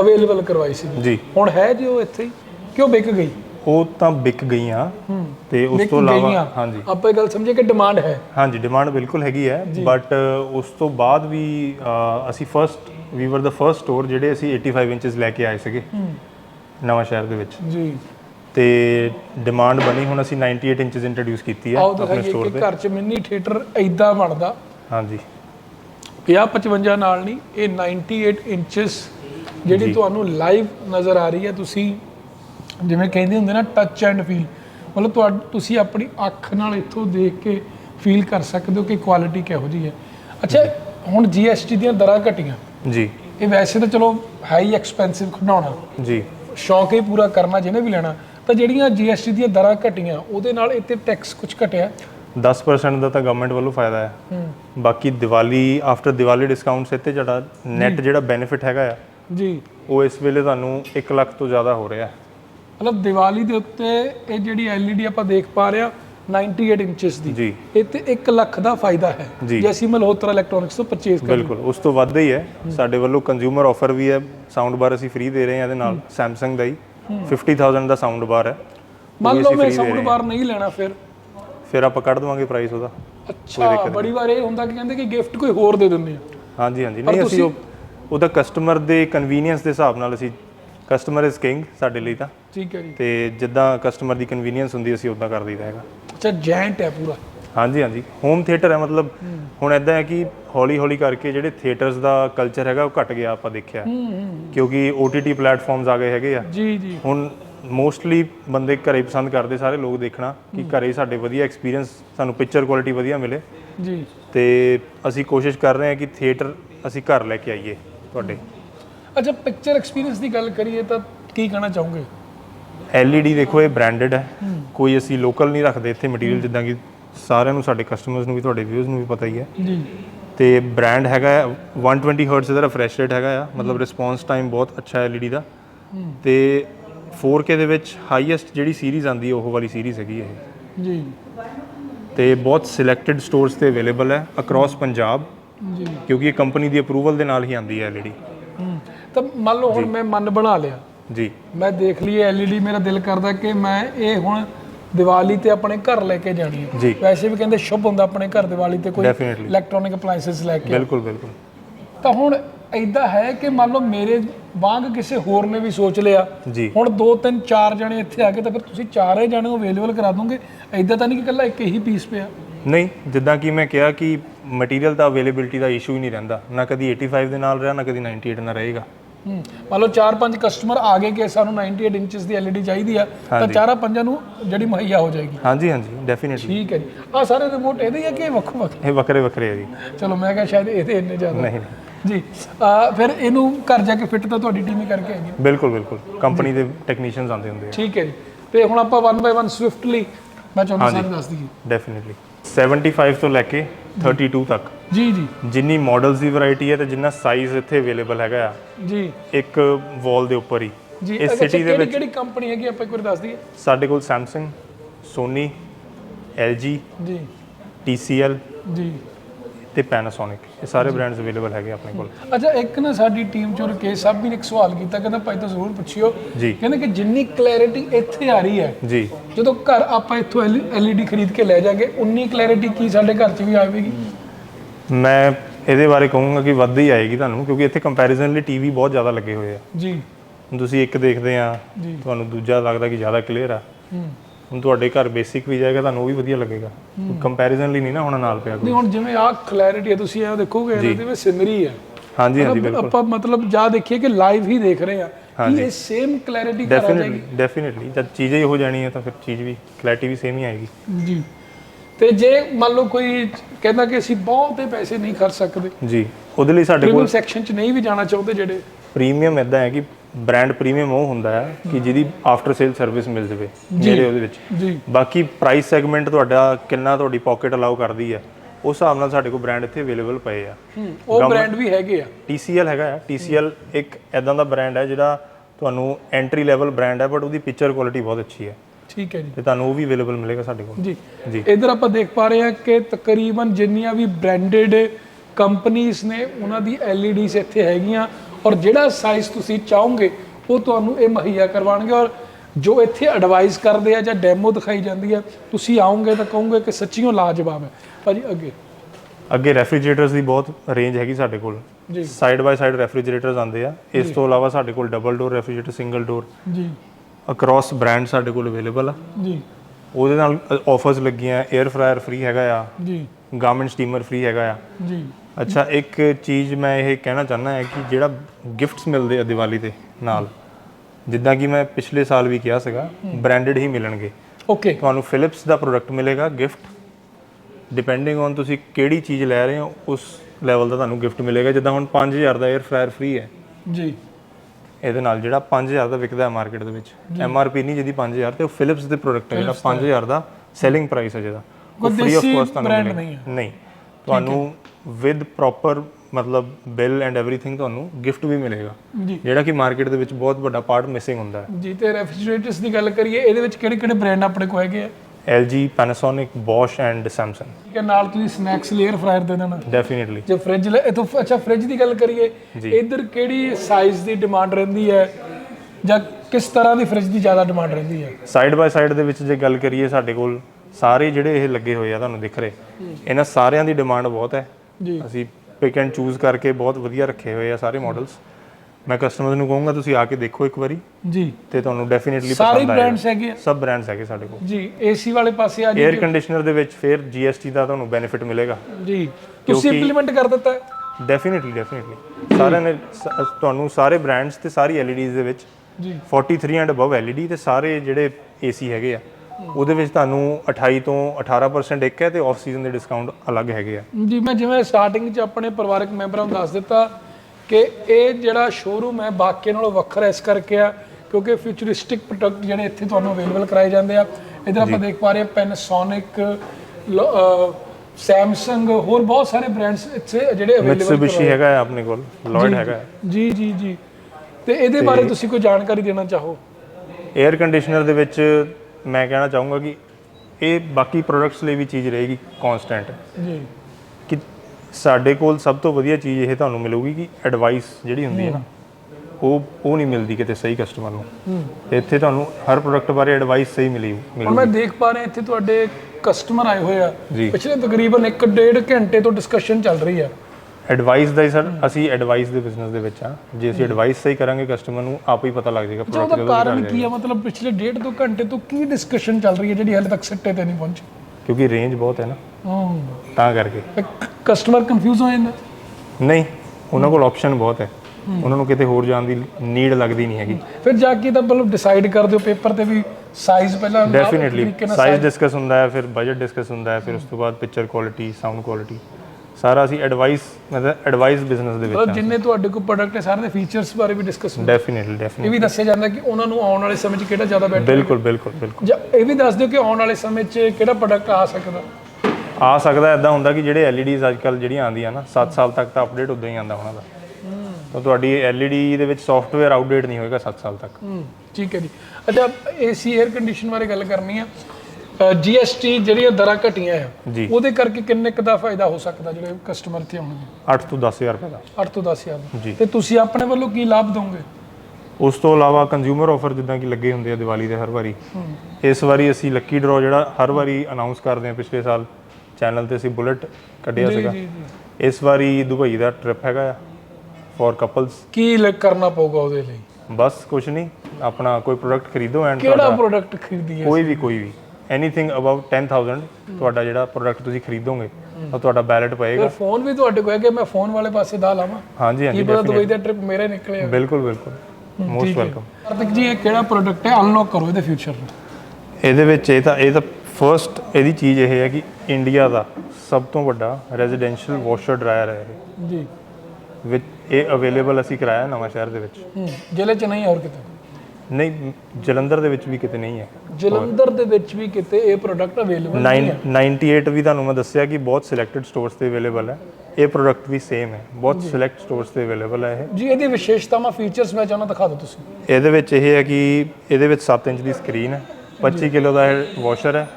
ਅਵੇਲੇਬਲ ਕਰਵਾਈ ਸੀ। ਜੀ। ਹੁਣ ਹੈ ਜੀ ਉਹ ਇੱਥੇ? ਕਿਉਂ ਵਿਕ ਗਈ? ਉਹ ਤਾਂ ਵਿਕ ਗਈਆਂ ਤੇ ਉਸ ਤੋਂ ਇਲਾਵਾ। ਹਾਂਜੀ। ਆਪਾਂ ਇਹ ਗੱਲ ਸਮਝੇ ਕਿ ਡਿਮਾਂਡ ਹੈ। ਹਾਂਜੀ ਡਿਮਾਂਡ ਬਿਲਕੁਲ ਹੈਗੀ ਹੈ ਬਟ ਉਸ ਤੋਂ ਬਾਅਦ ਵੀ ਅਸੀਂ ਫਰਸਟ ਵੀ ਵਰ ਦਾ ਫਰਸਟ ਸਟੋਰ ਜਿਹੜੇ ਅਸੀਂ 85 ਇੰਚਸ ਲੈ ਕੇ ਆਏ ਸੀਗੇ ਨਵਾਂ ਸ਼ਹਿਰ ਦੇ ਵਿੱਚ। ਜੀ। ਤੇ ਡਿਮਾਂਡ ਬਣੀ ਹੁਣ ਅਸੀਂ 98 ਇੰਚਸ ਇੰਟਰੋਡਿਊਸ ਕੀਤੀ ਹੈ ਆਪਣੇ ਸਟੋਰ ਤੇ। ਘਰ 'ਚ ਮਿੰਨੀ ਥੀਏਟਰ ਐਦਾਂ ਬਣਦਾ। ਹਾਂਜੀ। 50 55 ਨਾਲ ਨਹੀਂ ਇਹ 98 ਇੰਚਸ ਜਿਹੜੀ। ਤੁਹਾਨੂੰ ਲਾਈਵ ਨਜ਼ਰ ਆ ਰਹੀ ਹੈ ਤੁਸੀਂ ਜਿਵੇਂ ਕਹਿੰਦੇ ਹੁੰਦੇ ਨਾ ਟੱਚ ਐਂਡ ਫੀਲ ਮਤਲਬ ਤੁਹਾ ਤੁਸੀਂ ਆਪਣੀ ਅੱਖ ਨਾਲ ਇੱਥੋਂ ਦੇਖ ਕੇ ਫੀਲ ਕਰ ਸਕਦੇ ਹੋ ਕਿ ਕੁਆਲਿਟੀ ਕਿਹੋ ਜੀ ਹੈ। ਅੱਛਾ ਹੁਣ GST ਦੀਆਂ ਦਰਾਂ ਘਟੀਆਂ। ਜੀ। ਇਹ ਵੈਸੇ ਤਾਂ ਚਲੋ ਹਾਈ ਐਕਸਪੈਂਸਿਵ ਖਡਾਉਣਾ ਜੀ। ਸ਼ੌਂਕ ਹੀ ਪੂਰਾ ਕਰਨਾ ਜਿਹਨੇ ਵੀ ਲੈਣਾ। ਤਾਂ ਜਿਹੜੀਆਂ GST ਦੀਆਂ ਦਰਾਂ ਘਟੀਆਂ ਉਹਦੇ ਨਾਲ ਇੱਥੇ ਟੈਕਸ ਕੁਝ ਘਟਿਆ? 10% ਦਾ ਤਾਂ ਗਵਰਨਮੈਂਟ ਵੱਲੋਂ ਫਾਇਦਾ ਹੈ। ਬਾਕੀ ਦੀਵਾਲੀ ਆਫਟਰ ਦੀਵਾਲੀ ਡਿਸਕਾਊਂਟਸ ਇੱਥੇ ਜਿਹੜਾ ਨੈਟ ਜਿਹੜਾ ਬੈਨੀਫਿਟ ਹੈਗਾ ਆ ਜੀ। ਉਹ ਇਸ ਵੇਲੇ ਤੁਹਾਨੂੰ 1 ਲੱਖ ਤੋਂ ਜ਼ਿਆਦਾ ਹੋ ਰਿਹਾ। ਹੈ ਮਤਲਬ ਦੀਵਾਲੀ ਦੇ ਉੱਤੇ ਇਹ ਜਿਹੜੀ LED ਆਪਾਂ ਦੇਖ ਪਾ ਰਹੇ ਹਾਂ 98 ਇੰਚਸ ਦੀ। ਜੀ। ਇਹ ਤੇ 1 ਲੱਖ ਦਾ ਫਾਇਦਾ ਹੈ ਜੀ। ਅਸੀਂ ਮਲਹੋਤਰਾ ਇਲੈਕਟ੍ਰੋਨਿਕਸ ਤੋਂ ਪਰਚੇਸ ਕਰੀਏ। ਬਿਲਕੁਲ ਉਸ ਤੋਂ ਵੱਧ ਹੀ ਹੈ। ਸਾਡੇ ਵੱਲੋਂ ਕੰਜ਼ਿਊਮਰ ਆਫਰ ਵੀ ਹੈ। ਸਾਊਂਡ ਬਾਰ ਅਸੀਂ ਫ੍ਰੀ ਦੇ ਰਹੇ ਹਾਂ ਇਹਦੇ ਨਾਲ Samsung ਦਾ ਹੀ। 50000 ਦਾ ਸਾਊਂਡ ਬਾਰ ਹੈ। ਮੰਨ ਲਓ ਮੈਂ ਸਾਊਂਡ ਬਾਰ ਨਹੀਂ ਲੈਣਾ ਫਿਰ। ਫਿਰ ਆਪਾਂ ਕੱਢ ਦਵਾਂਗੇ ਪ੍ਰਾਈਸ ਉਹਦਾ। ਅੱਛਾ ਬੜੀ ਵਾਰ ਇਹ ਹੁੰਦਾ ਕਿ ਕਹਿੰਦੇ ਕਿ ਗਿਫਟ ਕੋਈ ਹੋਰ ਦੇ ਦਿੰਦੇ ਆ। ਹਾਂਜੀ ਹਾਂਜੀ। ਨਹੀਂ ਅਸੀਂ ਉਹ ਉਹਦਾ ਕਸਟਮਰ ਦੇ ਕਨਵੀਨੀਅੰਸ ਦੇ ਹਿਸਾਬ ਨਾਲ ਅਸੀਂ ਕਸਟਮਰ ਇਜ਼ ਕਿੰਗ ਸਾਡੇ ਲਈ ਤਾਂ। ਠੀਕ ਹੈ ਜੀ। ਤੇ ਜਿੱਦਾਂ ਕਸਟਮਰ ਦੀ ਕਨਵੀਨੀਅੰਸ ਹੁੰਦੀ ਅਸੀਂ ਉਦਾਂ ਕਰ ਦਈਦਾ ਹੈਗਾ। ਅੱਛਾ ਜੈਂਟ ਹੈ ਪੂਰਾ। ਹਾਂਜੀ ਹਾਂਜੀ। ਹੋਮ ਥੀਏਟਰ ਹੈ ਮਤਲਬ ਹੁਣ ਐਦਾਂ ਹੈ ਕਿ ਹੌਲੀ ਹੌਲੀ ਕਰਕੇ ਜਿਹੜੇ ਥੀਏਟਰਸ ਦਾ ਕਲਚਰ ਹੈਗਾ ਉਹ ਘਟ ਗਿਆ ਆਪਾਂ ਦੇਖਿਆ। ਕਿਉਂਕਿ OTT ਪਲੇਟਫਾਰਮਸ ਆ ਗਏ ਹੈਗੇ ਆ। ਜੀ ਜੀ। ਹੁਣ ਮੋਸਟਲੀ ਬੰਦੇ ਘਰੇ ਪਸੰਦ ਕਰਦੇ ਸਾਰੇ ਲੋਕ ਦੇਖਣਾ ਕਿ ਘਰੇ ਸਾਡੇ ਵਧੀਆ ਐਕਸਪੀਰੀਅੰਸ ਸਾਨੂੰ ਪਿਕਚਰ ਕੁਆਲਿਟੀ ਵਧੀਆ ਮਿਲੇ। ਜੀ। ਤੇ ਅਸੀਂ ਕੋਸ਼ਿਸ਼ ਕਰ ਰਹੇ ਹਾਂ ਕਿ ਥੀਏਟਰ ਅਸੀਂ ਘਰ ਲੈ ਕੇ ਆਈਏ ਤੁਹਾਡੇ। ਅੱਛਾ ਪਿਕਚਰ ਐਕਸਪੀਰੀਅੰਸ ਦੀ ਗੱਲ ਕਰੀਏ ਤਾਂ ਕੀ ਕਹਿਣਾ ਚਾਹੋਗੇ? LED ਦੇਖੋ ਇਹ ਬ੍ਰਾਂਡਡ ਹੈ। ਕੋਈ ਅਸੀਂ ਲੋਕਲ ਨਹੀਂ ਰੱਖਦੇ ਇੱਥੇ ਮਟੀਰੀਅਲ ਜਿੱਦਾਂ ਕਿ ਸਾਰਿਆਂ ਨੂੰ ਸਾਡੇ ਕਸਟਮਰਸ ਨੂੰ ਵੀ ਤੁਹਾਡੇ ਵਿਊਜ਼ ਨੂੰ ਵੀ ਪਤਾ ਹੀ ਹੈ। ਜੀ। ਤੇ ਬ੍ਰਾਂਡ ਹੈਗਾ ਹੈ, 120 ਹਰਟਜ਼ ਦਾ ਰਿਫਰੈਸ਼ ਰੇਟ ਹੈਗਾ ਆ। ਮਤਲਬ ਰਿਸਪੌਂਸ ਟਾਈਮ ਬਹੁਤ ਅੱਛਾ ਹੈ LED ਦਾ। ਤੇ 4K ਦੇ ਵਿੱਚ ਹਾਈਐਸਟ ਜਿਹੜੀ ਸੀਰੀਜ਼ ਆਂਦੀ ਹੈ ਉਹ ਵਾਲੀ ਸੀਰੀਜ਼ ਹੈਗੀ ਇਹ। ਜੀ। ਤੇ ਬਹੁਤ ਸਿਲੈਕਟਡ ਸਟੋਰਸ ਤੇ ਅਵੇਲੇਬਲ ਹੈ ਅਕ੍ਰੋਸ ਪੰਜਾਬ। ਜੀ। ਕਿਉਂਕਿ ਇਹ ਕੰਪਨੀ ਦੀ ਅਪਰੂਵਲ ਦੇ ਨਾਲ ਹੀ ਆਂਦੀ ਹੈ LED ਤਾਂ ਮੰਨ ਲਓ ਹੁਣ ਮੈਂ ਮਨ ਬਣਾ ਲਿਆ। ਜੀ। ਮੈਂ ਦੇਖ ਲਈ LED ਮੇਰਾ ਦਿਲ ਕਰਦਾ ਕਿ ਮੈਂ ਇਹ ਹੁਣ ਦੀਵਾਲੀ ਤੇ ਆਪਣੇ ਘਰ ਲੈ ਕੇ ਜਾਣੀ ਹੈ। ਵੈਸੇ ਵੀ ਕਹਿੰਦੇ ਸ਼ੁਭ ਹੁੰਦਾ ਆਪਣੇ ਘਰ ਦੀਵਾਲੀ ਤੇ ਕੋਈ. ਇਲੈਕਟ੍ਰੋਨਿਕ ਅਪਲਾਈਐਂਸਸ ਲੈ ਕੇ। ਬਿਲਕੁਲ ਬਿਲਕੁਲ। ਤਾਂ ਹੁਣ ਐਦਾਂ ਹੈ ਕਿ ਮੰਨ ਲਓ ਮੇਰੇ ਵਾਂਗ ਕਿਸੇ ਹੋਰ ਨੇ ਵੀ ਸੋਚ ਲਿਆ। ਹੁਣ 2 3 4 ਜਣੇ ਇੱਥੇ ਆ ਗਏ ਤਾਂ ਫਿਰ ਤੁਸੀਂ ਚਾਰੇ ਜਣੇ ਨੂੰ ਅਵੇਲੇਬਲ ਕਰਾ ਦੋਗੇ। ਐਦਾਂ ਤਾਂ ਨਹੀਂ ਕਿ ਇਕੱਲਾ ਇੱਕ ਹੀ ਪੀਸ ਪਿਆ। ਨਹੀਂ ਜਿੱਦਾਂ ਕਿ ਮੈਂ ਕਿਹਾ ਕਿ ਮਟੀਰੀਅਲ ਦਾ ਅਵੇਲੇਬਿਲਿਟੀ ਦਾ ਇਸ਼ੂ ਹੀ ਨਹੀਂ ਰਹਿੰਦਾ। ਨਾ ਕਦੀ 85 ਦੇ ਨਾਲ ਰਿਹਾ ਨਾ ਕਦੀ 98 ਨਾਲ ਰਹੇਗਾ। ਮੰਨ ਲਓ 4-5 ਕਸਟਮਰ ਆ ਗਏ ਕਿ ਸਾਨੂੰ 98 ਇੰਚਸ ਦੀ LED ਚਾਹੀਦੀ ਆ ਤਾਂ ਚਾਰਾਂ ਪੰਜਾਂ ਨੂੰ ਜਿਹੜੀ ਮੁਹੱਈਆ ਹੋ ਜਾਏਗੀ। ਹਾਂਜੀ ਹਾਂਜੀ ਡੈਫੀਨਿਟਲੀ ਠੀਕ ਹੈ ਜੀ। ਆ ਸਾਰੇ ਰਿਮੋਟ ਇਹਦੇ ਹੀ ਆ ਕਿ ਵੱਖੋ ਵੱਖ? ਇਹ ਵੱਖਰੇ ਵੱਖਰੇ ਆ ਜੀ। ਚਲੋ ਮੈਂ ਕਿਹਾ ਸ਼ਾਇਦ ਇਹਦੇ ਇੰਨੇ ਜ਼ਿਆਦਾ। ਨਹੀਂ ਜੀ ਫਿਰ ਇਹਨੂੰ ਘਰ ਜਾ ਕੇ ਫਿੱਟ ਤਾਂ ਤੁਹਾਡੀ ਟੀਮ ਹੀ ਕਰਕੇ ਆਏਗੀ ਬਿਲਕੁਲ ਬਿਲਕੁਲ। ਕੰਪਨੀ ਦੇ ਟੈਕਨੀਸ਼ੀਅਨਸ ਆਉਂਦੇ ਹੁੰਦੇ ਆ। ਠੀਕ ਹੈ ਜੀ। ਤੇ ਹੁਣ ਆਪਾਂ 1 ਬਾਈ 1 ਸਵਿਫਟਲੀ ਮੈਂ ਚਾਹੁੰਦਾ ਸਾਰੇ ਦੱਸ ਦਈਏ। ਡੈਫੀਨਿਟਲੀ 75 ਤੋਂ ਲੈ ਕੇ 32 ਤੱਕ। ਜੀ ਜੀ। ਜਿੰਨੀ ਮਾਡਲਸ ਦੀ ਵੈਰਾਈਟੀ ਹੈ ਤੇ ਜਿੰਨਾ ਸਾਈਜ਼ ਇੱਥੇ ਅਵੇਲੇਬਲ ਹੈਗਾ ਆ। ਜੀ। ਇੱਕ ਵਾਲ ਦੇ ਉੱਪਰ ਹੀ। ਜੀ ਇਸ ਸਿਟੀ ਦੇ ਵਿੱਚ ਕਿਹੜੀ ਕੰਪਨੀ ਹੈਗੀ ਆਪਾਂ ਇੱਕ ਵਾਰ ਦੱਸ ਦਈਏ। ਸਾਡੇ ਕੋਲ Samsung Sony LG ਜੀ। TCL ਜੀ। ਤੇ Panasonic ਇਹ ਸਾਰੇ ਬ੍ਰਾਂਡਸ ਅਵੇਲੇਬਲ ਹੈਗੇ ਆਪਣੇ ਕੋਲ। ਅੱਛਾ ਇੱਕ ਨਾ ਸਾਡੀ ਟੀਮ ਚੋਂ ਰਕੇਸ਼ ਸਾਹਿਬ ਵੀ ਇੱਕ ਸਵਾਲ ਕੀਤਾ ਕਹਿੰਦਾ ਭਾਈ ਤਾਂ ਜ਼ਰੂਰ ਪੁੱਛਿਓ। ਕਹਿੰਦੇ ਕਿ ਜਿੰਨੀ ਕਲੈਰਿਟੀ ਇੱਥੇ ਆ ਰਹੀ ਹੈ ਜੀ। ਜਦੋਂ ਘਰ ਆਪਾਂ ਇੱਥੋਂ LED ਖਰੀਦ ਕੇ ਲੈ ਜਾਗੇ ਉਨੀ ਕਲੈਰਿਟੀ ਕੀ ਸਾਡੇ ਘਰ 'ਚ ਵੀ ਆਵੇਗੀ? ਮੈਂ ਇਹਦੇ ਬਾਰੇ ਕਹੂੰਗਾ ਕਿ ਵੱਧ ਹੀ ਆਏਗੀ ਤੁਹਾਨੂੰ ਕਿਉਂਕਿ ਇੱਥੇ ਕੰਪੈਰੀਜ਼ਨ ਲਈ ਟੀਵੀ ਬਹੁਤ ਜ਼ਿਆਦਾ ਲੱਗੇ ਹੋਏ ਆ। ਜੀ। ਹੁਣ ਤੁਸੀਂ ਇੱਕ ਦੇਖਦੇ ਆ ਜੀ। ਤੁਹਾਨੂੰ ਦੂਜਾ ਲੱਗਦਾ ਕਿ ਜ਼ਿਆਦਾ ਕਲੀਅਰ ਆ। ਹੂੰ। ਹੁਣ ਤੁਹਾਡੇ ਘਰ ਬੇਸਿਕ ਵੀ ਜਾਏਗਾ ਤੁਹਾਨੂੰ ਉਹ ਵੀ ਵਧੀਆ ਲੱਗੇਗਾ। ਕੰਪੈਰੀਜ਼ਨ ਲਈ ਨਹੀਂ ਨਾ ਹੁਣ ਨਾਲ ਪਿਆ ਕੋਈ। ਨਹੀਂ ਹੁਣ ਜਿਵੇਂ ਆਹ ਕਲੈਰਿਟੀ ਹੈ ਤੁਸੀਂ ਇਹ ਦੇਖੋਗੇ ਇਹਦੇ ਵਿੱਚ ਸਿਨਰੀ ਹੈ ਹਾਂਜੀ ਹਾਂਜੀ ਮਤਲਬ ਆਪਾਂ ਮਤਲਬ ਜਾ ਦੇਖੀਏ ਕਿ ਲਾਈਵ ਹੀ ਦੇਖ ਰਹੇ ਆ ਕਿ ਇਹ ਸੇਮ ਕਲੈਰਿਟੀ ਕਰ ਆ ਜਾਏਗੀ। ਡੈਫੀਨਿਟਲੀ ਡੈਫੀਨਿਟਲੀ ਜਦ ਚੀਜ਼ ਹੀ ਹੋ ਜਾਣੀ ਹੈ ਤਾਂ ਫਿਰ ਚੀਜ਼ ਵੀ ਕਲੈਰਿਟੀ ਵੀ ਸੇਮ ਹੀ ਆਏਗੀ। ਜੀ। ਤੇ ਜੇ ਮੰਨ ਲਓ ਕੋਈ ਕਹਿੰਦਾ ਕਿ ਅਸੀਂ ਬਹੁਤੇ ਪੈਸੇ ਨਹੀਂ ਖਰਚ ਸਕਦੇ ਜੀ ਉਹਦੇ ਲਈ ਸਾਡੇ ਕੋਲ ਪ੍ਰੀਮੀਅਮ ਸੈਕਸ਼ਨ 'ਚ ਨਹੀਂ ਵੀ ਜਾਣਾ ਚਾਹੁੰਦੇ ਜਿਹੜੇ ਪ੍ਰੀਮੀਅਮ ਇਦਾਂ ਹੈ ਕਿ ਬ੍ਰਾਂਡ ਪ੍ਰੀਮੀਅਮ ਉਹ ਹੁੰਦਾ ਹੈ ਕਿ ਜਿਹਦੀ ਆਫਟਰ ਸੇਲ ਸਰਵਿਸ ਮਿਲ ਜਾਵੇ ਮੇਰੇ ਉਹਦੇ ਵਿੱਚ। ਜੀ। ਬਾਕੀ ਪ੍ਰਾਈਸ ਸੈਗਮੈਂਟ ਤੁਹਾਡਾ ਕਿੰਨਾ ਤੁਹਾਡੀ ਪਾਕਟ ਅਲਾਉ ਕਰਦੀ ਹੈ ਉਸ ਹਿਸਾਬ ਨਾਲ ਸਾਡੇ ਕੋਲ ਬ੍ਰਾਂਡ ਇੱਥੇ ਅਵੇਲੇਬਲ ਪਏ ਆ। ਉਹ ਬ੍ਰਾਂਡ ਵੀ ਹੈਗੇ ਆ। TCL ਹੈਗਾ ਆ। TCL ਇੱਕ ਐਦਾਂ ਦਾ ਬ੍ਰਾਂਡ ਹੈ ਜਿਹੜਾ ਤੁਹਾਨੂੰ ਐਂਟਰੀ ਲੈਵਲ ਬ੍ਰਾਂਡ ਹੈ ਬਟ ਉਹਦੀ ਪਿਕਚਰ ਕੁਆਲਿਟੀ ਬਹੁਤ ਅੱਛੀ ਹੈ। ਠੀਕ ਹੈ ਜੀ। ਤੇ ਤੁਹਾਨੂੰ ਉਹ ਵੀ ਅਵੇਲੇਬਲ ਮਿਲੇਗਾ ਸਾਡੇ ਕੋਲ। ਜੀ। ਜੀ। ਇਧਰ ਆਪਾਂ ਦੇਖ ਪਾ ਰਹੇ ਹਾਂ ਕਿ ਤਕਰੀਬਨ ਜਿੰਨੀਆਂ ਵੀ ਬ੍ਰਾਂਡਡ ਕੰਪਨੀਆਂ ਨੇ ਉਹਨਾਂ ਦੀ LEDs ਇੱਥੇ ਹੈਗੀਆਂ ਔਰ ਜਿਹੜਾ ਸਾਈਜ਼ ਤੁਸੀਂ ਚਾਹੋਗੇ ਉਹ ਤੁਹਾਨੂੰ ਇਹ ਮੁਹੱਈਆ ਕਰਵਾਉਣਗੇ ਔਰ ਜੋ ਇੱਥੇ ਐਡਵਾਈਸ ਕਰਦੇ ਆ ਜਾਂ ਡੈਮੋ ਦਿਖਾਈ ਜਾਂਦੀ ਹੈ ਤੁਸੀਂ ਆਓਗੇ ਤਾਂ ਕਹੋਗੇ ਕਿ ਸੱਚੀਓ ਲਾਜਵਾਬ ਹੈ। ਭਾਜੀ ਅੱਗੇ। ਅੱਗੇ ਰੈਫਰੀਜਰੇਟਰਸ ਦੀ ਬਹੁਤ ਰੇਂਜ ਹੈਗੀ ਸਾਡੇ ਕੋਲ। ਜੀ। ਸਾਈਡ ਬਾਈ ਸਾਈਡ ਰੈਫਰੀਜਰੇਟਰਸ ਆਉਂਦੇ ਆ। ਇਸ ਤੋਂ ਇਲਾਵਾ ਸਾਡੇ ਕੋਲ double door refrigerator single door ji. Across brand ਸਾਡੇ ਕੋਲ ਅਵੇਲੇਬਲ ਆ। ਜੀ। ਉਹਦੇ ਨਾਲ ਆਫਰਸ ਲੱਗੀਆਂ 에ਅਰ ਫਰਾਇਰ ਫ੍ਰੀ ਹੈਗਾ ਆ। ਜੀ। ਗਾਰਮੈਂਟ ਸਟੀਮਰ ਫ੍ਰੀ ਹੈਗਾ ਆ। ਜੀ। ਅੱਛਾ ਇੱਕ ਚੀਜ਼ ਮੈਂ ਇਹ ਕਹਿਣਾ ਚਾਹੁੰਦਾ ਹੈ ਕਿ ਜਿਹੜਾ ਗਿਫਟਸ ਮਿਲਦੇ ਆ ਦੀਵਾਲੀ ਤੇ ਨਾਲ ਜਿੱਦਾਂ ਕਿ ਮੈਂ ਪਿਛਲੇ ਸਾਲ ਵੀ ਕਿਹਾ ਸੀਗਾ ਬ੍ਰਾਂਡਡ ਹੀ ਮਿਲਣਗੇ। ਓਕੇ ਤੁਹਾਨੂੰ ਫਿਲਿਪਸ ਦਾ ਪ੍ਰੋਡਕਟ ਮਿਲੇਗਾ ਗਿਫਟ ਡਿਪੈਂਡਿੰਗ ਔਨ ਤੁਸੀਂ ਕਿਹੜੀ ਚੀਜ਼ ਲੈ ਰਹੇ ਹੋ ਉਸ ਲੈਵਲ ਦਾ ਤੁਹਾਨੂੰ ਗਿਫਟ ਮਿਲੇਗਾ। ਜਿੱਦਾਂ ਹੁਣ 5000 ਦਾ 에ਅਰ ਫਰਾਇਰ ਫ੍ਰੀ ਹੈ। ਜੀ। ਇਹਦੇ ਨਾਲ ਜਿਹੜਾ 5000 ਦਾ ਵਿਕਦਾ ਹੈ ਮਾਰਕੀਟ ਦੇ ਵਿੱਚ ਐਮ ਆਰ ਪੀ ਨਹੀਂ ਜਿਹਦੀ 5000 ਤੇ ਉਹ ਫਿਲਿਪਸ ਦੇ ਪ੍ਰੋਡਕਟ ਹੈ ਜਿਹੜਾ 5000 ਦਾ ਸੈਲਿੰਗ ਪ੍ਰਾਈਸ ਹੈ ਜਿਹਦਾ ਉਹ ਫ੍ਰੀ ਆਫ ਦੇਸੀ ਕਾਸਟ ਤੁਹਾਨੂੰ brand ਮਿਲੇਗਾ। ਨਹੀਂ ਹੈ। ਨਹੀਂ ਤੁਹਾਨੂੰ ਵਿਦ ਪ੍ਰੋਪਰ ਮਤਲਬ ਬਿੱਲ ਐਂਡ एवरीथिंग ਤੁਹਾਨੂੰ ਗਿਫਟ ਵੀ ਮਿਲੇਗਾ ਜੀ ਜਿਹੜਾ ਕਿ ਮਾਰਕੀਟ ਦੇ ਵਿੱਚ ਬਹੁਤ ਵੱਡਾ ਪਾਰਟ ਮਿਸਿੰਗ ਹੁੰਦਾ ਹੈ ਜੀ ਤੇ ਰੈਫ੍ਰਿਜਰੇਟਰਸ ਦੀ ਗੱਲ ਕਰੀਏ ਇਹਦੇ ਵਿੱਚ ਕਿਹੜੇ ਕਿਹੜੇ ਬ੍ਰਾਂਡ ਆਪਣੇ ਕੋਲ ਹੈਗੇ ਆ LG Panasonic Bosch and Samsung ਠੀਕ ਹੈ ਨਾਲ ਤੁਸੀਂ ਸਨੈਕਸ ਲੇਅਰ ਫਰਾਇਰ ਦੇ ਦੇਣਾ। ਡੈਫੀਨਿਟਲੀ ਜੇ ਫ੍ਰਿਜ ਇਥੋਂ ਅੱਛਾ ਫ੍ਰਿਜ ਦੀ ਗੱਲ ਕਰੀਏ ਇਧਰ ਕਿਹੜੀ ਸਾਈਜ਼ ਦੀ ਡਿਮਾਂਡ ਰਹਿੰਦੀ ਹੈ? ਜਾਂ ਕਿਸ ਤਰ੍ਹਾਂ ਦੀ ਫ੍ਰਿਜ ਦੀ ਜ਼ਿਆਦਾ ਡਿਮਾਂਡ ਰਹਿੰਦੀ ਹੈ? ਸਾਈਡ ਬਾਈ ਸਾਈਡ ਦੇ ਵਿੱਚ ਜੇ ਗੱਲ ਕਰੀਏ ਸਾਡੇ ਕੋਲ ਸਾਰੇ ਜਿਹੜੇ ਇਹ ਲੱਗੇ ਹੋਏ ਆ ਤੁਹਾਨੂੰ ਦਿਖ ਰਹੇ। ਇਹਨਾਂ ਸਾਰਿਆਂ ਦੀ ਡਿਮਾਂਡ ਬਹੁਤ ਹੈ। ਜੀ। ਅਸੀਂ ਪਿਕ ਐਂਡ ਚੂਜ਼ ਕਰਕੇ ਬਹੁਤ ਵਧੀਆ ਰੱਖੇ ਹੋਏ ਆ ਸਾਰੇ ਮਾਡਲਸ ਮੈਂ ਕਸਟਮਰਸ ਨੂੰ ਕਹੂੰਗਾ ਤੁਸੀਂ ਆ ਕੇ ਦੇਖੋ ਇੱਕ ਵਾਰੀ ਜੀ। ਤੇ ਤੁਹਾਨੂੰ ਡੈਫੀਨਿਟਲੀ ਸਾਰੇ ਪਸੰਦ ਆਏਗਾ। ਬ੍ਰਾਂਡਸ ਹੈਗੇ ਆ। ਸਭ ਬ੍ਰਾਂਡਸ ਹੈਗੇ ਸਾਡੇ ਕੋਲ। ਜੀ ਏਸੀ ਵਾਲੇ ਪਾਸੇ ਆ ਜੀ। 에ਅਰ ਕੰਡੀਸ਼ਨਰ ਦੇ ਵਿੱਚ ਫਿਰ GST ਦਾ ਤੁਹਾਨੂੰ ਬੈਨੀਫਿਟ ਮਿਲੇਗਾ। ਜੀ ਤੁਸੀਂ ਇੰਪਲੀਮੈਂਟ ਕਰ ਦਿੱਤਾ ਹੈ। ਡੈਫੀਨਿਟਲੀ ਡੈਫੀਨਿਟਲੀ ਸਾਰਿਆਂ ਨੇ ਸ- ਤੁਹਾਨੂੰ ਸਾਰੇ ਬ੍ਰਾਂਡਸ ਤੇ ਸਾਰੀ LEDs ਦੇ ਵਿੱਚ ਜੀ। 43 ਐਂਡ ਅਬਵ LED ਤੇ ਸਾਰੇ ਜਿਹੜੇ AC ਹੈਗੇ ਆ ਉਹਦੇ ਵਿੱਚ ਤੁਹਾਨੂੰ 28 ਤੋਂ 18% ਇੱਕ ਹੈ ਤੇ ਆਫ ਸੀਜ਼ਨ ਦੇ ਡਿਸਕਾਊਂਟ ਅਲੱਗ ਹੈਗੇ ਆ। ਜੀ ਮੈਂ ਜਿਵੇਂ ਸਟਾਰਟਿੰਗ 'ਚ ਆਪਣੇ ਪਰਿਵਾਰਕ ਮੈਂਬਰਾਂ ਨੂੰ ਦੱਸ ਦਿੱਤਾ ਕਿ ਇਹ ਜਿਹੜਾ ਸ਼ੋਰੂਮ ਹੈ ਬਾਕੀ ਨਾਲੋਂ ਵੱਖਰਾ ਇਸ ਕਰਕੇ ਆ ਕਿਉਂਕਿ ਫਿਊਚਰਿਸਟਿਕ ਪ੍ਰੋਡਕਟ ਜਿਹੜੇ ਇੱਥੇ ਤੁਹਾਨੂੰ ਅਵੇਲੇਬਲ ਕਰਾਏ ਜਾਂਦੇ ਆ। ਇਧਰ ਆਪਾਂ ਦੇਖ ਪਾ ਰਹੇ ਪੈਨਾਸੋਨਿਕ ਸੈਮਸੰਗ ਹੋਰ ਬਹੁਤ ਸਾਰੇ ਬ੍ਰਾਂਡਸ ਇੱਥੇ ਜਿਹੜੇ ਅਵੇਲੇਬਲ ਮਿਤਸੂਬਿਸ਼ੀ ਹੈਗਾ ਆਪਣੇ ਕੋਲ ਲੋਇਡ ਹੈਗਾ ਜੀ ਜੀ ਜੀ। ਤੇ ਇਹਦੇ ਬਾਰੇ ਤੁਸੀਂ ਕੋਈ ਜਾਣਕਾਰੀ ਦੇਣਾ ਚਾਹੋ? 에ਅਰ ਕੰਡੀਸ਼ਨਰ ਦੇ ਵਿੱਚ ਮੈਂ ਕਹਿਣਾ ਚਾਹੂੰਗਾ ਕਿ ਇਹ ਬਾਕੀ ਪ੍ਰੋਡਕਟਸ ਲਈ ਵੀ ਚੀਜ਼ ਰਹੇਗੀ ਕਨਸਟੈਂਟ ਜੀ। ਕਿ ਸਾਡੇ ਕੋਲ ਸਭ ਤੋਂ ਵਧੀਆ ਚੀਜ਼ ਇਹ ਤੁਹਾਨੂੰ ਮਿਲੂਗੀ ਕਿ ਐਡਵਾਈਸ ਜਿਹੜੀ ਹੁੰਦੀ ਹੈ ਨਾ ਉਹ ਉਹ ਨਹੀਂ ਮਿਲਦੀ ਕਿਤੇ ਸਹੀ ਕਸਟਮਰ ਨੂੰ। ਤੇ ਇੱਥੇ ਤੁਹਾਨੂੰ ਹਰ ਪ੍ਰੋਡਕਟ ਬਾਰੇ ਐਡਵਾਈਸ ਸਹੀ ਮਿਲੀ ਹੁਣ ਮਿਲੂ ਮੈਂ ਦੇਖ ਪਾ ਰਿਹਾ ਇੱਥੇ ਤੁਹਾਡੇ ਕਸਟਮਰ ਆਏ ਹੋਏ ਆ। ਪਿਛਲੇ ਤਕਰੀਬਨ 1.5 ਘੰਟੇ ਤੋਂ ਡਿਸਕਸ਼ਨ ਚੱਲ ਰਹੀ ਆ। ਐਡਵਾਈਸ ਦਾ ਹੀ ਸਰ ਅਸੀਂ ਐਡਵਾਈਸ ਦੇ ਬਿਜ਼ਨਸ ਦੇ ਵਿੱਚ ਆ। ਜੇ ਅਸੀਂ ਐਡਵਾਈਸ ਸਹੀ ਕਰਾਂਗੇ ਕਸਟਮਰ ਨੂੰ ਆਪ ਹੀ ਪਤਾ ਲੱਗ ਜਾਏਗਾ ਪ੍ਰੋਡਕਟ ਉਹਦਾ ਕਾਰਨ ਕੀ ਆ? ਮਤਲਬ ਪਿਛਲੇ ਡੇਢ ਦੋ ਘੰਟੇ ਤੋਂ ਕੀ ਡਿਸਕਸ਼ਨ ਚੱਲ ਰਹੀ ਹੈ ਜਿਹੜੀ ਹਾਲੇ ਤੱਕ ਸਿੱਟੇ ਤੇ ਨਹੀਂ ਪਹੁੰਚੀ? ਕਿਉਂਕਿ ਰੇਂਜ ਬਹੁਤ ਹੈ ਨਾ। ਹੂੰ। ਤਾਂ ਕਰਕੇ। ਕਸਟਮਰ ਕਨਫਿਊਜ਼ ਹੋ ਜਾਂਦਾ। ਨਹੀਂ ਉਹਨਾਂ ਕੋਲ ਆਪਸ਼ਨ ਬਹੁਤ ਹੈ। ਉਹਨਾਂ ਨੂੰ ਕਿਤੇ ਹੋਰ ਜਾਣ ਦੀ ਨੀਡ ਲੱਗਦੀ ਨਹੀਂ ਹੈਗੀ। ਫਿਰ ਜਾ ਕੇ ਤਾਂ ਮਤਲਬ ਡਿਸਾਈਡ ਕਰ ਦਿਓ ਪੇਪਰ ਤੇ ਵੀ ਸਾਈਜ਼ ਪਹਿਲਾਂ ਡੈਫੀਨਿਟਲੀ ਸਾਈਜ਼ ਡਿਸਕਸ ਹੁੰਦਾ ਹੈ ਫਿਰ ਬਜਟ ਡਿਸਕਸ ਹੁੰਦਾ ਹੈ ਫਿਰ ਉਸ ਤੋਂ ਬਾਅਦ ਪਿਕਚਰ ਕੁਆਲਿਟੀ ਸਾਊਂਡ ਕੁਆਲਿਟੀ ਸਾਰਾ ਅਸੀਂ ਐਡਵਾਈਸ ਮਤਲਬ ਐਡਵਾਈਸ ਬਿਜ਼ਨਸ ਦੇ ਮਤਲਬ ਵਿੱਚ ਜਿੰਨੇ ਤੁਹਾਡੇ ਕੋਲ ਪ੍ਰੋਡਕਟ ਹੈ ਸਾਰੇ ਦੇ ਫੀਚਰਸ ਬਾਰੇ ਵੀ ਡਿਸਕਸ ਹੁੰਦਾ। ਡੈਫੀਨਿਟਲੀ ਇਹ ਡੈਫੀਨਿਟਲੀ ਵੀ ਦੱਸਿਆ ਜਾਂਦਾ ਕਿ ਉਹਨਾਂ ਨੂੰ ਆਉਣ ਵਾਲੇ ਸਮੇਂ 'ਚ ਕਿਹੜਾ ਜ਼ਿਆਦਾ ਬੈਟਰ ਬਿਲਕੁਲ ਬਿਲਕੁਲ ਬਿਲਕੁਲ। ਜਾਂ ਇਹ ਵੀ ਦੱਸ ਦਿਓ ਕਿ ਆਉਣ ਵਾਲੇ ਸਮੇਂ 'ਚ ਕਿਹੜਾ ਪ੍ਰੋਡਕਟ ਆ ਸਕਦਾ। ਆ ਸਕਦਾ ਇਦਾਂ ਹੁੰਦਾ ਕਿ ਜਿਹੜੇ LEDs ਅੱਜ ਕੱਲ ਜਿਹੜੀਆਂ ਆਉਂਦੀਆਂ ਨਾ 7 ਸਾਲ ਤੱਕ ਤਾਂ ਅਪਡੇਟ ਉਦਾਂ ਹੀ ਆਉਂਦਾ ਉਹਨਾਂ ਦਾ। ਤਾਂ ਤੁਹਾਡੀ LED ਦੇ ਵਿੱਚ ਸੌਫਟਵੇਅਰ ਆਊਟਡੇਟ ਨਹੀਂ ਹੋਏਗਾ 7 ਸਾਲ ਤੱਕ। ਹੂੰ ਠੀਕ ਹੈ ਜੀ। ਅੱਛਾ ਏਸੀ 에ਅਰ ਕੰਡੀਸ਼ਨ ਬਾਰੇ ਗੱਲ ਕਰਨੀ ਆ। ਜੀਐਸਟੀ ਜਿਹੜੀਆਂ ਦਰਾਂ ਘਟੀਆਂ ਆ ਉਹਦੇ ਕਰਕੇ ਕਿੰਨੇ ਕੁ ਦਾ ਫਾਇਦਾ ਹੋ ਸਕਦਾ ਜਿਹੜੇ ਕਸਟਮਰ ਇੱਥੇ ਆਉਣਗੇ? 8 ਤੋਂ 10000 ਰੁਪਏ ਦਾ। 8 ਤੋਂ 10000 ਦਾ। ਜੀ। ਤੇ ਤੁਸੀਂ ਆਪਣੇ ਵੱਲੋਂ ਕੀ ਲਾਭ ਦੋਗੇ? ਉਸ ਤੋਂ ਇਲਾਵਾ ਕੰਜ਼ਿਊਮਰ ਆਫਰ ਜਿੱਦਾਂ ਕਿ ਲੱਗੇ ਹੁੰਦੇ ਆ ਦੀਵਾਲੀ ਦੇ ਹਰ ਵਾਰੀ। ਇਸ ਵਾਰੀ ਅਸੀਂ ਲੱਕੀ ਡਰਾ ਜਿਹੜਾ ਹਰ ਵਾਰੀ ਅਨਾਉਂਸ ਕਰਦੇ ਆ ਪਿਛਲੇ ਸਾਲ। ਚੈਨਲ ਤੇ ਅਸੀਂ ਬੁਲਟ ਕੱਢਿਆ ਸੀਗਾ। ਇਸ ਵਾਰੀ ਦੁਬਈ ਦਾ ਟ੍ਰਿਪ ਹੈਗਾ ਆ ਫॉर ਕਪਲਸ ਕੀ ਲ- ਕਰਨਾ ਪਊਗਾ ਉਹਦੇ ਲਈ? ਬਸ ਕੁਝ ਨਹੀਂ ਆਪਣਾ ਕੋਈ ਪ੍ਰੋਡਕਟ ਖਰੀਦੋ ਐਂਡ ਕਿਹੜਾ ਪ੍ਰੋਡਕਟ ਖਰੀਦੀਏ ਕੋਈ ਵੀ ਕੋਈ ਵੀ। ਐਨੀਥਿੰਗ ਅਬਵ 10000 ਤੁਹਾਡਾ ਜਿਹੜਾ ਪ੍ਰੋਡਕਟ ਤੁਸੀਂ ਖਰੀਦੋਗੇ ਉਹ ਤੁਹਾਡਾ ਬੈਲਟ ਪਏਗਾ। ਫਿਰ ਫੋਨ ਵੀ ਤੁਹਾਡੇ ਕੋਲ ਹੈ ਕਿ ਮੈਂ ਫੋਨ ਵਾਲੇ ਪਾਸੇ ਦਾ ਲਾਵਾਂ। ਹਾਂਜੀ ਕੀ ਹਾਂਜੀ ਪਤਾ ਦੁਬਈ ਦਾ ਟ੍ਰਿਪ ਮੇਰੇ ਨਿਕਲੇ। ਬਿਲਕੁਲ ਬਿਲਕੁਲ। ਮੋਸਟ ਵੈਲਕਮ ਕਾਰਤਿਕ ਜੀ ਇਹ ਕਿਹੜਾ ਪ੍ਰੋਡਕਟ ਹੈ? ਅਨਲੌਕ ਕਰੋ ਇਹਦੇ ਫਿਊਚਰ ਨੂੰ। ਇਹਦੇ ਵਿੱਚ ਇਹ ਤਾਂ ਇਹ ਤਾਂ ਫਰਸਟ ਇਹਦੀ ਚੀਜ਼ ਇਹ ਹੈ ਕਿ ਇੰਡੀਆ ਦਾ ਸਭ ਤੋਂ ਵੱਡਾ ਰੈਜ਼ੀਡੈਂਸ਼ੀਅਲ ਵਾਸ਼ਰ ਡਰਾਇਰ ਹੈ ਇਹ। ਜੀ। ਵਿੱਚ ਇਹ ਅਵੇਲੇਬਲ ਅਸੀਂ ਕਰਾਇਆ ਨਵਾਂ ਸ਼ਹਿਰ ਦੇ ਵਿੱਚ। ਹੂੰ ਜ਼ਿਲ੍ਹੇ ਚ ਨਹੀਂ ਹੋਰ ਕਿਤੇ? ਨਹੀਂ ਜਲੰਧਰ ਦੇ ਵਿੱਚ ਵੀ ਕਿਤੇ ਨਹੀਂ ਹੈ। ਜਲੰਧਰ ਦੇ ਵਿੱਚ ਵੀ ਕਿਤੇ ਇਹ ਪ੍ਰੋਡਕਟ ਅਵੇਲੇਬਲ ਨਹੀਂ ਹੈ? 98 ਵੀ ਤੁਹਾਨੂੰ ਮੈਂ ਦੱਸਿਆ ਕਿ ਬਹੁਤ ਸਿਲੈਕਟਡ ਸਟੋਰਸ ਤੇ ਅਵੇਲੇਬਲ ਹੈ। ਇਹ ਪ੍ਰੋਡਕਟ ਵੀ ਸੇਮ ਹੈ। ਬਹੁਤ ਸਿਲੈਕਟ ਸਟੋਰਸ ਤੇ ਅਵੇਲੇਬਲ ਹੈ ਇਹ। ਜੀ ਇਹਦੀ ਵਿਸ਼ੇਸ਼ਤਾਵਾਂ ਫੀਚਰਸ ਮੈਂ ਚਾਹੁੰਦਾ ਦਿਖਾ ਦਿਓ ਤੁਸੀਂ। ਇਹਦੇ ਵਿੱਚ ਇਹ ਹੈ ਕਿ ਇਹਦੇ ਵਿੱਚ 7 ਇੰਚ ਦੀ ਸਕਰੀਨ ਹੈ। 25 ਕਿਲੋ ਦਾ ਇਹ ਵਾਸ਼ਰ ਹੈ।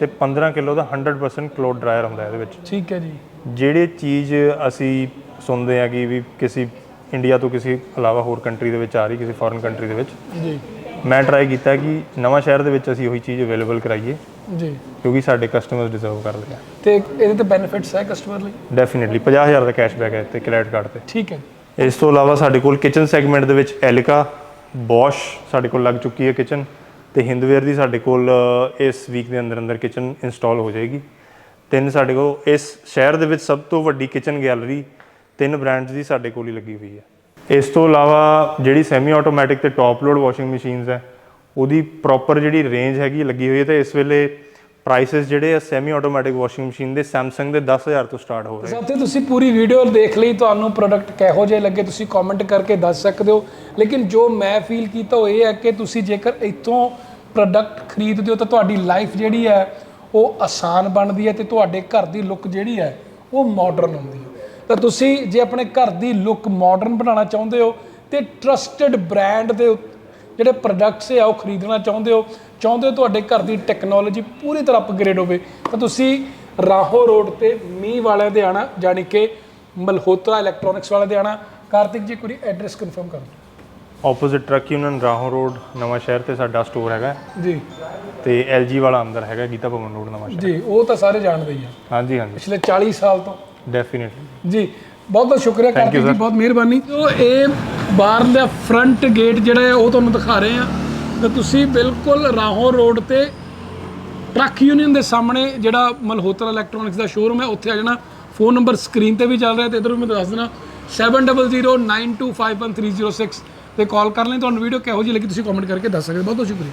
ਤੇ 15 ਕਿਲੋ ਦਾ 100% ਕਲੋਥ ਡਰਾਇਰ ਹੁੰਦਾ ਇਹਦੇ ਵਿੱਚ। ਠੀਕ ਹੈ ਜੀ। ਜਿਹੜੀ ਚੀਜ਼ ਅਸੀਂ ਸੁਣਦੇ ਆ ਕਿ ਵੀ ਕਿਸੇ ਇੰਡੀਆ ਤੋਂ ਕਿਸੇ ਇਲਾਵਾ ਹੋਰ ਕੰਟਰੀ ਦੇ ਵਿੱਚ ਆ ਰਹੀ ਕਿਸੇ ਫੋਰਨ ਕੰਟਰੀ ਦੇ ਵਿੱਚ ਜੀ। ਮੈਂ ਟਰਾਈ ਕੀਤਾ ਕਿ ਨਵਾਂ ਸ਼ਹਿਰ ਦੇ ਵਿੱਚ ਅਸੀਂ ਉਹੀ ਚੀਜ਼ ਅਵੇਲੇਬਲ ਕਰਾਈਏ ਜੀ। ਕਿਉਂਕਿ ਸਾਡੇ ਕਸਟਮਰਸ ਡਿਜ਼ਰਵ ਕਰਦੇ ਆ। ਤੇ ਇਹਦੇ ਤੇ ਬੈਨੀਫਿਟਸ ਹੈ ਕਸਟਮਰ ਲਈ? ਡੈਫੀਨਿਟਲੀ 50000 ਦਾ ਕੈਸ਼ਬੈਕ ਹੈ ਤੇ ਕ੍ਰੈਡਿਟ ਕਾਰਡ ਤੇ। ਠੀਕ ਹੈ। ਇਸ ਤੋਂ ਇਲਾਵਾ ਸਾਡੇ ਕੋਲ ਕਿਚਨ ਸੈਗਮੈਂਟ ਦੇ ਵਿੱਚ ਐਲਿਕਾ ਬੋਸ਼ ਸਾਡੇ ਕੋਲ ਲੱਗ ਚੁੱਕੀ ਹੈ ਕਿਚਨ ਤੇ ਹਿੰਦਵੇਅਰ ਦੀ ਸਾਡੇ ਕੋਲ ਇਸ ਵੀਕ ਦੇ ਅੰਦਰ ਅੰਦਰ ਕਿਚਨ ਇੰਸਟਾਲ ਹੋ ਜਾਏਗੀ। ਤਿੰਨ ਸਾਡੇ ਕੋਲ, ਇਸ ਸ਼ਹਿਰ ਦੇ ਵਿੱਚ ਸਭ ਤੋਂ ਵੱਡੀ ਕਿਚਨ ਗੈਲਰੀ ਤਿੰਨ ਬ੍ਰਾਂਡਸ ਦੀ ਸਾਡੇ ਕੋਲ ਹੀ ਲੱਗੀ ਹੋਈ ਹੈ। ਇਸ ਤੋਂ ਇਲਾਵਾ ਜਿਹੜੀ ਸੈਮੀ ਆਟੋਮੈਟਿਕ ਤੇ ਟੌਪ ਲੋਡ ਵਾਸ਼ਿੰਗ ਮਸ਼ੀਨਸ ਹੈ, ਉਹਦੀ ਪ੍ਰੋਪਰ ਜਿਹੜੀ ਰੇਂਜ ਹੈਗੀ ਲੱਗੀ ਹੋਈ ਹੈ ਤੇ ਇਸ ਵੇਲੇ ਪ੍ਰਾਈਸਸ ਜਿਹੜੇ ਆ ਸੈਮੀ ਆਟੋਮੈਟਿਕ ਵਾਸ਼ਿੰਗ ਮਸ਼ੀਨ ਦੇ Samsung ਦੇ 10000 ਤੋਂ ਸਟਾਰਟ ਹੋ ਰਹੇ ਸਾਥੀ ਤੁਸੀਂ ਪੂਰੀ ਵੀਡੀਓ ਦੇਖ ਲਈ, ਤੁਹਾਨੂੰ ਪ੍ਰੋਡਕਟ ਕਿਹੋ ਜਿਹੇ ਲੱਗੇ, ਤੁਸੀਂ ਕਮੈਂਟ ਕਰਕੇ ਦੱਸ ਸਕਦੇ ਹੋ। ਲੇਕਿਨ ਜੋ ਮੈਂ ਫੀਲ ਕੀਤਾ ਉਹ ਇਹ ਹੈ ਕਿ ਤੁਸੀਂ ਜੇਕਰ ਇੱਥੋਂ ਪ੍ਰੋਡਕਟ ਖਰੀਦਦੇ ਹੋ ਤਾਂ ਤੁਹਾਡੀ ਲਾਈਫ ਜਿਹੜੀ ਹੈ, ਉਹ ਆਸਾਨ ਬਣਦੀ ਹੈ ਤੇ ਤੁਹਾਡੇ ਘਰ ਦੀ ਲੁੱਕ ਜਿਹੜੀ ਹੈ, ਉਹ ਮਾਡਰਨ ਹੁੰਦੀ ਹੈ। ਤਾਂ ਤੁਸੀਂ ਜੇ ਆਪਣੇ ਘਰ ਦੀ ਲੁੱਕ ਮਾਡਰਨ ਬਣਾਉਣਾ ਚਾਹੁੰਦੇ ਹੋ, ਤੇ ਟਰਸਟਡ ਬ੍ਰਾਂਡ ਦੇ ਜਿਹੜੇ ਪ੍ਰੋਡਕਟਸ ਆ ਉਹ ਖਰੀਦਣਾ ਚਾਹੁੰਦੇ ਹੋ ਚਾਹੁੰਦੇ ਹੋ ਤੁਹਾਡੇ ਘਰ ਦੀ ਟੈਕਨੋਲੋਜੀ ਪੂਰੀ ਤਰ੍ਹਾਂ ਅਪਗ੍ਰੇਡ ਹੋਵੇ ਤਾਂ ਤੁਸੀਂ ਰਾਹੋ ਰੋਡ ਤੇ ਮੀਂਹ ਵਾਲਿਆਂ ਦੇ ਆਣਾ ਜਾਣੀ ਕਿ ਮਲਹੋਤਰਾ ਇਲੈਕਟ੍ਰੋਨਿਕਸ ਵਾਲਿਆਂ ਦੇ ਆਣਾ। ਕਾਰਤਿਕ ਜੀ ਕੋਈ ਐਡਰੈਸ ਕਨਫਰਮ ਕਰ। ਦਿਓ opposite truck union Rahon road Nawan Shahr ਤੇ ਸਾਡਾ ਸਟੋਰ ਹੈਗਾ। ਜੀ। ਤੇ LG ਵਾਲਾ ਅੰਦਰ ਹੈਗਾ ਗੀਤਾ ਭਵਨ ਰੋਡ ਨਵਾਂ ਸ਼ਹਿਰ। ਜੀ ਉਹ ਤਾਂ ਸਾਰੇ ਜਾਣਦੇ ਹੀ ਆ। ਹਾਂਜੀ ਹਾਂਜੀ। ਪਿਛਲੇ 40 ਸਾਲ ਤੋਂ। ਡੈਫੀਨਿਟਲੀ ਜੀ ਬਹੁਤ ਬਹੁਤ ਸ਼ੁਕਰੀਆ ਕਾਰਤਿਕ ਜੀ ਬਹੁਤ ਮਿਹਰਬਾਨੀ। ਸੋ ਇਹ ਬਾਹਰਲਾ ਫਰੰਟ ਗੇਟ ਜਿਹੜਾ ਹੈ ਉਹ ਤੁਹਾਨੂੰ ਦਿਖਾ ਰਹੇ ਆ। ਤੇ ਤੁਸੀਂ ਬਿਲਕੁਲ ਰਾਹੋਂ ਰੋਡ ਤੇ ਟਰੱਕ ਯੂਨੀਅਨ ਦੇ ਸਾਹਮਣੇ ਜਿਹੜਾ ਮਲਹੋਤਰਾ ਇਲੈਕਟ੍ਰੋਨਿਕਸ ਦਾ ਸ਼ੋਰੂਮ ਹੈ, ਉੱਥੇ ਆ ਜਾਣਾ। ਫੋਨ ਨੰਬਰ ਸਕਰੀਨ ਤੇ ਵੀ ਚੱਲ ਰਿਹਾ ਤੇ ਇਧਰ ਵੀ ਮੈਂ ਦੱਸ ਦੇਣਾ 7009251306 ਤੇ ਕਾਲ ਕਰ ਲੈਣ, ਤੁਹਾਨੂੰ ਵੀਡੀਓ ਕਿਹੋ ਜਿਹੀ ਲੱਗੀ ਤੁਸੀਂ ਕਮੈਂਟ ਕਰਕੇ ਦੱਸ ਸਕਦੇ ਹੋ। ਬਹੁਤ ਬਹੁਤ ਸ਼ੁਕਰੀਆ।